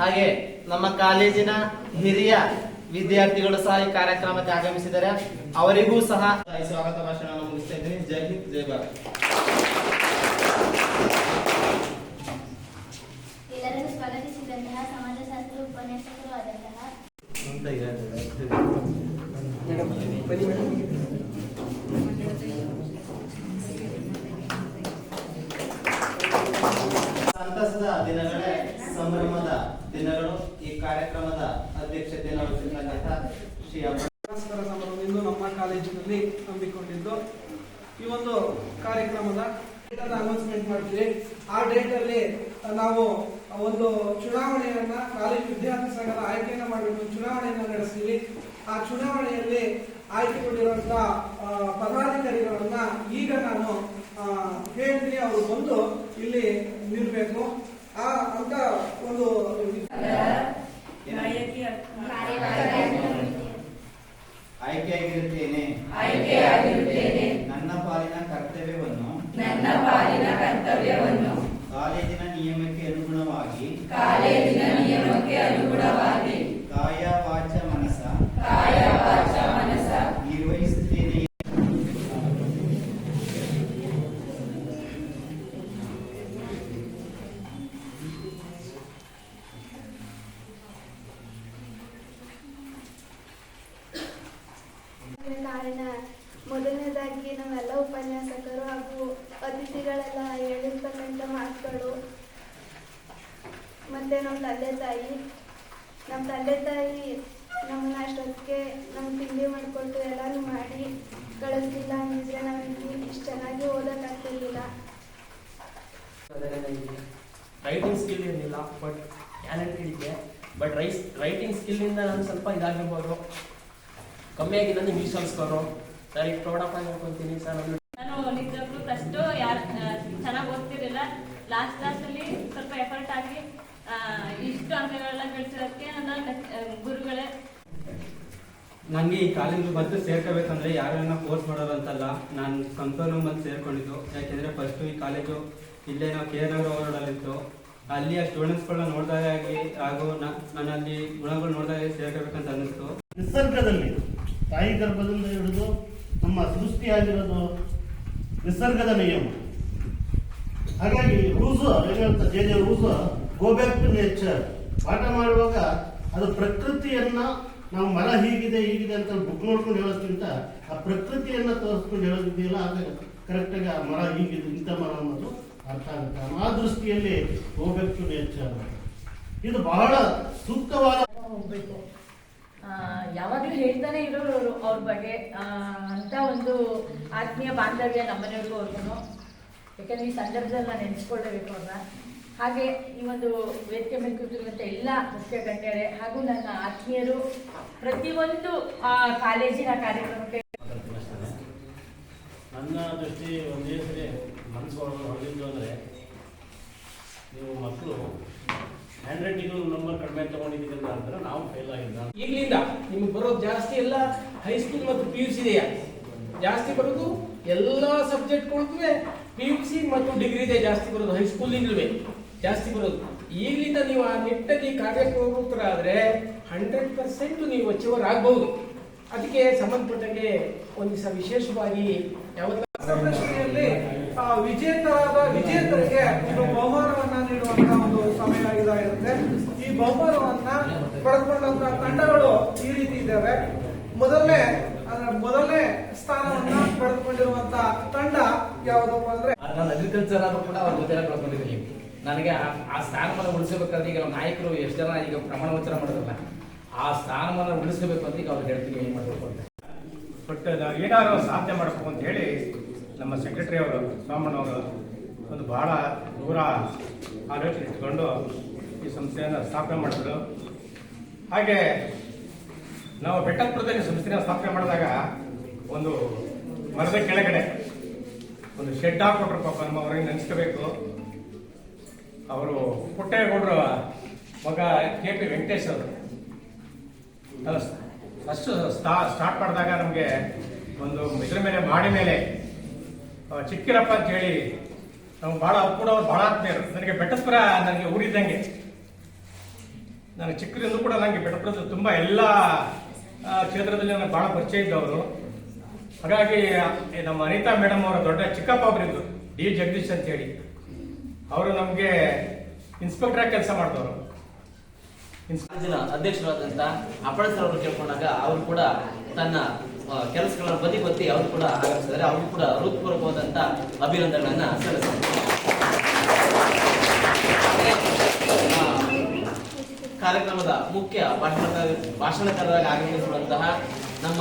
ಹಾಗೆ ನಮ್ಮ ಕಾಲೇಜಿನ ಹಿರಿಯ ವಿದ್ಯಾರ್ಥಿಗಳು ಸಹ ಈ ಕಾರ್ಯಕ್ರಮಕ್ಕೆ ಆಗಮಿಸಿದ್ದಾರೆ. ಅವರಿಗೂ ಸಹ ಈ ಸ್ವಾಗತ ಭಾಷಣವನ್ನು ಮುಗಿಸ್ತಾ ಇದ್ದೀನಿ. ಜೈ ಹಿಂದ್ ಜೈ ಭಾರತ್. ಎಲ್ಲರನ್ನು ಸ್ವಾಗತಿಸಿದಂತಹ ಸಮಾಜಶಾಸ್ತ್ರ ಉಪನ್ಯಾಸಕರು ಆದಂತಹ ಸಂತಸದ ದಿನಗಳೇ ಸಂಭ್ರಮದ ದಿನಗಳು ಈ ಕಾರ್ಯಕ್ರಮದ ಅಧ್ಯಕ್ಷತೆಯನ್ನು ವಹಿಸಿರ್ತಕ್ಕಂಥ ಶ್ರೀ ಅಪ್ಪ ಪರಸ್ಪರ ಸಮಾರಂಭವನ್ನು ನಮ್ಮ ಕಾಲೇಜಿನಲ್ಲಿ ಹಮ್ಮಿಕೊಂಡಿದ್ದು ಈ ಒಂದು ಕಾರ್ಯಕ್ರಮದ ಅನೌನ್ಸ್ಮೆಂಟ್ ಮಾಡ್ತೀವಿ. ಆ ಡೇಟ್ ಅಲ್ಲಿ ನಾವು ಒಂದು ಚುನಾವಣೆಯನ್ನ ಕಾಲೇಜು ವಿದ್ಯಾರ್ಥಿ ಸಂಘದ ಆಯ್ಕೆಯನ್ನು ಮಾಡಬೇಕು. ಚುನಾವಣೆಯನ್ನು ನಡೆಸ್ತೀವಿ. ಆ ಚುನಾವಣೆಯಲ್ಲಿ ಆಯ್ಕೆಗೊಂಡಿರುವಂತಹ ಪದಾಧಿಕಾರಿಗಳನ್ನ ಈಗ ನಾನು ಹೇಳ್ತೀನಿ. ಅವರು ಬಂದು ಇಲ್ಲಿ ನಿಲ್ಬೇಕು. ಆ, ಅಂತ ಒಂದು ನಿಯಮಕ್ಕೆ ಅನುಗುಣವಾಗಿ ಕಾಲೇಜಿನ ನಿಯಮಕ್ಕೆ ಅನುಗುಣವಾಗಿ ಕಾಯ ವಾಚ ಮನಸ ಕಾಯ ವಾಚ ಮನಸ ನಿರ್ವಹಿಸುತ್ತೇನೆ ಕಾರಣ ಮೊದಲನೇದಾಗಿ ನಾವೆಲ್ಲ ಉಪನ್ಯಾಸಕರು ಹಾಗೂ ಅತಿಥಿಗಳೆಲ್ಲ ಹೇಳಿರ್ತಕ್ಕಂಥ ಮಾತುಗಳು ಮತ್ತೆ ನಮ್ಮ ತಂದೆ ತಾಯಿ ನಮ್ಮ ತಂದೆ ತಾಯಿ ನಮ್ಮನ್ನ ಅಷ್ಟೊತ್ತಿಗೆ ನಮ್ಮ ತಿಂಡಿ ಮಾಡಿಕೊಟ್ಟು ಎಲ್ಲಾನು ಮಾಡಿ ಕಳಿಸ್ಲಿಲ್ಲ ಅಂದಿದ್ರೆ ನಮಗೆ ಇಷ್ಟು ಚೆನ್ನಾಗಿ ಓದೋಕ್ಕಾಗ್ತಿರ್ಲಿಲ್ಲ ರೈಟಿಂಗ್ ಸ್ಕಿಲ್ ಇರಲಿಲ್ಲ ಬಟ್ ಟ್ಯಾಲೆಂಟ್ ಇದೆ ಬಟ್ ರೈಸ್ ರೈಟಿಂಗ್ ಸ್ಕಿಲ್ನಿಂದ ನಾನು ಸ್ವಲ್ಪ ಇದಾಗಿರ್ಬೋದು. ಕಮ್ಮಿಯಾಗಿ ನಾನು ಇಂಗ್ಲೀಷ್ ಕಲಿಸ್ಕೋರು ಸರ್ ಈಗ ಪ್ರೌಢಪ್ಪ ಹೇಳ್ಕೊತೀನಿ ಸರ್. ನಾನು ನಾನು ನಿಜಕ್ಕೂ ಫಸ್ಟು ಯಾರು ಚೆನ್ನಾಗಿ ಓದ್ತಿರಲಿಲ್ಲ. ಲಾಸ್ಟ್ ಲಾಸ್ಟಲ್ಲಿ ಸ್ವಲ್ಪ ಎಫರ್ಟ್ ಹಾಕಿ ಆ, ಇಷ್ಟು ಅಂಕಗಳೆಲ್ಲ ಗಳಿಸಿರೋದಕ್ಕೆ ನನ್ನ ಆ, ಗುರುಗಳೇ ನನಗೆ ಈ ಕಾಲೇಜಿಗೆ ಬಂದು ಸೇರ್ಕೋಬೇಕಂದ್ರೆ ಯಾರನ್ನ ಫೋರ್ಸ್ ಮಾಡೋರು ಅಂತಲ್ಲ, ನಾನು ಸಂತೋನ ಬಂದು ಸೇರ್ಕೊಂಡಿದ್ದು. ಯಾಕೆಂದ್ರೆ ಫಸ್ಟು ಈ ಕಾಲೇಜು ಇಲ್ಲೇ ನಾವು ಕೆ ನಗರ ರೋಡಲ್ಲಿತ್ತು ಅಲ್ಲಿಯ ಸ್ಟೂಡೆಂಟ್ಸ್ಗಳನ್ನ ನೋಡಿದಾಗ ಆಗಿ ಹಾಗೂ ನನ್ನಲ್ಲಿ ಗುಣಗಳು ನೋಡಿದಾಗ ಸೇರ್ಕೋಬೇಕಂತ ಅನ್ನಿಸ್ತು. ನಿಸರ್ಗದಲ್ಲಿ, ತಾಯಿ ಗರ್ಭದಿಂದ ಹಿಡಿದು ನಮ್ಮ ಸೃಷ್ಟಿಯಾಗಿರೋದು ನಿಸರ್ಗದ ನಿಯಮ. ಹಾಗಾಗಿ ರೂಸು ಏನಂತ J J Rousseau go back to nature ಪಾಠ ಮಾಡುವಾಗ ಅದು ಪ್ರಕೃತಿಯನ್ನ ನಾವು ಮರ ಹೀಗಿದೆ ಹೀಗಿದೆ ಅಂತ ಬುಕ್ ನೋಡ್ಕೊಂಡು ಹೇಳೋದ್ಕಿಂತ ಆ ಪ್ರಕೃತಿಯನ್ನು ತೋರಿಸ್ಕೊಂಡು ಹೇಳೋದಿದೆಯಲ್ಲ ಆದರೆ ಕರೆಕ್ಟಾಗಿ ಆ ಮರ ಹೀಗಿದೆ ಇಂಥ ಮರ ಅನ್ನೋದು ಅರ್ಥ ಆಗುತ್ತೆ. ಆ ದೃಷ್ಟಿಯಲ್ಲಿ ಹೋಗಬೇಕು ನೇಚರ್ ಇದು ಬಹಳ ಸೂಕ್ತವಾದ ಆ, ಯಾವಾಗ್ಲೂ ಹೇಳ್ತಾನೆ ಇರೋರು ಅವರು ಬಗ್ಗೆ. ಅಂತ ಒಂದು ಆತ್ಮೀಯ ಬಾಂಧವ್ಯ ನಮ್ಮನೆಯವ್ರಿಗೂ ಅವ್ರಿಗೂ ಯಾಕಂದ್ರೆ ಈ ಸಂದರ್ಭದಲ್ಲಿ ನಾನು ನೆನೆಸ್ಕೊಳ್ಳೇಬೇಕು ಅವ್ರನ್ನ. ಹಾಗೆ ಈ ಒಂದು ವೇದಿಕೆ ಮೇಲೆ ಕೂತಿರುವಂಥ ಎಲ್ಲ ಮುಖ್ಯ ಗಣ್ಯರೇ ಹಾಗೂ ನನ್ನ ಆತ್ಮೀಯರು ಪ್ರತಿಯೊಂದು ಆ, ಕಾಲೇಜಿನ ಕಾರ್ಯಕ್ರಮಕ್ಕೆ ನನ್ನ ದೃಷ್ಟಿ ಒಂದೇ ಸರಿ ಮನಸ್ಸು ಹೊರಗಿದ್ದು ಅಂದರೆ ನೀವು ಮಕ್ಕಳು ಹ್ಯಾಂಡ್ ರೈಟಿಂಗ್ ನಂಬರ್ ಕಡಿಮೆ ತಗೊಂಡಿದ್ದೀರಿ ಅಂತ ಅಂದ್ರೆ ನಾವು ಫೇಲ್ ಆಗಿಲ್ಲ. ಇಲ್ಲಿಂದ ನಿಮ್ಗೆ ಬರೋದು ಜಾಸ್ತಿ ಎಲ್ಲ ಹೈಸ್ಕೂಲ್ ಮತ್ತು ಪಿ ಯು ಸಿದೆಯಾ ಜಾಸ್ತಿ ಬರೋದು ಎಲ್ಲ ಸಬ್ಜೆಕ್ಟ್ಗಳಿಗೂ ಪಿ ಯು ಸಿ ಮತ್ತು ಡಿಗ್ರಿದೇ ಇದೆ ಜಾಸ್ತಿ ಬರೋದು ಹೈಸ್ಕೂಲಿಂದಲೇ ಜಾಸ್ತಿ ಬರೋದು. ಈಗಲಿಂದ ನೀವು ಆ ನಿಟ್ಟಲ್ಲಿ ಕಾರ್ಯಪ್ರವೃತ್ತರಾದ್ರೆ ಹಂಡ್ರೆಡ್ ಪರ್ಸೆಂಟ್ ನೀವು ಅಚೀವರ್ ಆಗಬಹುದು ಅದಕ್ಕೆ ಸಂಬಂಧಪಟ್ಟಂಗೆ ಒಂದು ದಿವಸ ವಿಶೇಷವಾಗಿ ಯಾವತ್ತ ಪ್ರಶ್ನೆಯಲ್ಲಿ ಆ, ವಿಜೇತರಾದ ವಿಜೇತರಿಗೆ ಒಂದು ಬಹುಮಾನವನ್ನ ನೀಡುವಂತಹ ಒಂದು ಸಮಯ ಇದಾಗಿರುತ್ತೆ. ಈ ಬಹುಮಾನವನ್ನ ಪಡೆದುಕೊಂಡಂತಹ ತಂಡಗಳು ಈ ರೀತಿ ಇದ್ದಾವೆ. ಮೊದಲನೇ ಅಂದ್ರೆ ಮೊದಲನೇ ಸ್ಥಾನವನ್ನ ಪಡೆದುಕೊಂಡಿರುವಂತಹ ತಂಡ ಯಾವುದಪ್ಪ ಅಂದ್ರೆ ಅಗ್ರಿಕಲ್ಚರ್ ಆದ್ರೂ ಕೂಡ ಅವ್ರ ಜೊತೆ ಕಳ್ಕೊಂಡಿದ್ದೀನಿ ನನಗೆ ಆ- ಸ್ಥಾನಮಾನ ಉಳಿಸಬೇಕಾದ್ರೆ ಈಗ ನಮ್ಮ ನಾಯಕರು ಎಷ್ಟು ಜನ ಈಗ ಪ್ರಮಾಣ ವಚನ ಮಾಡಿದ್ರಲ್ಲ, ಆ ಸ್ಥಾನಮಾನ ಉಳಿಸಬೇಕು ಅಂತ ಈಗ ಅವ್ರು ಹೇಳ್ತೀನಿ, ಏನ್ ಮಾಡಬೇಕು ಅಂತ. ಬಟ್ ಏನಾದ್ರು ಸಾಧನೆ ಮಾಡಬೇಕು ಅಂತ ಹೇಳಿ ನಮ್ಮ ಸೆಕ್ರೆಟರಿ ಅವರು ಸೋಮಣ್ಣವರು ಒಂದು ಬಹಳ ದೂರ ಆಲೋಚನೆ ಇಟ್ಕೊಂಡು ಈ ಸಂಸ್ಥೆಯನ್ನು ಸ್ಥಾಪನೆ ಮಾಡಿದ್ರು. ಹಾಗೆ ನಾವು ಬೆಟ್ಟಪುರದಲ್ಲಿ ಸಂಸ್ಥೆನ ಸ್ಥಾಪನೆ ಮಾಡಿದಾಗ ಒಂದು ಮರದ ಕೆಳಗಡೆ ಒಂದು ಶೆಡ್ ಹಾಕೊಟ್ರು ಪಾಪ ನಮ್ಮ ಹೊರಗೆ ನೆನೆಸ್ಕೋಬೇಕು. ಅವರು ಪುಟ್ಟೇಗೌಡರ ಮಗ ಕೆ ಪಿ ವೆಂಕಟೇಶ್ ಅವರು. ಫಸ್ಟ್ ಸ್ಟಾರ್ಟ್ ಮಾಡಿದಾಗ ನಮಗೆ ಒಂದು ಇದ್ರ ಮೇಲೆ ಮಾಡಿ ಮೇಲೆ ಚಿಕ್ಕಿರಪ್ಪ ಅಂತ ಹೇಳಿ, ನಾವು ಬಹಳ ಕೂಡ ಅವ್ರು ಬಹಳ ಆತ್ಮೀಯರು. ನನಗೆ ಬೆಟ್ಟಪುರ ನನಗೆ ಊರಿದ್ದಂಗೆ. ನಾನು ಚಿಕ್ಕರಿಂದ ಕೂಡ ನನಗೆ ಬೆಟ್ಟಪುರದ ತುಂಬ ಎಲ್ಲ ಕ್ಷೇತ್ರದಲ್ಲಿ ನನಗೆ ಭಾಳ ಪರಿಚಯ ಇದ್ದವರು ಹಾಗಾಗಿ ನಮ್ಮ ಅನಿತಾ ಮೇಡಮ್ ಅವರ ದೊಡ್ಡ ಚಿಕ್ಕಪ್ಪ ಅವರಿದ್ದು ಡಿ ಜಗದೀಶ್ ಅಂತ ಹೇಳಿ. ಅವರು ನಮಗೆ ಇನ್ಸ್ಪೆಕ್ಟರ್ ಆಗಿ ಕೆಲಸ ಮಾಡಿದವರು ಇನ್ಸ್ಪೆಕ್ಟರ್ ಅಧ್ಯಕ್ಷರಾದಂತ ಅಪ್ಪಳ ಸರ್ ಅವರು ಕೇಳ್ಕೊಂಡಾಗ ಅವರು ಕೂಡ ತನ್ನ ಕೆಲಸಗಳ ಬದಿ ಬತ್ತಿ ಅವರು ಕೂಡ ಆಗಮಿಸಿದ್ದಾರೆ. ಅವರು ಕೂಡ ಹೃತ್ಪೂರ್ವಕವಾದಂತ ಅಭಿನಂದನೆಗಳನ್ನ ಕಾರ್ಯಕ್ರಮದ ಮುಖ್ಯ ಭಾಷಣ ಭಾಷಣಕಾರರಾಗಿ ಆಗಮಿಸುವಂತಹ ನಮ್ಮ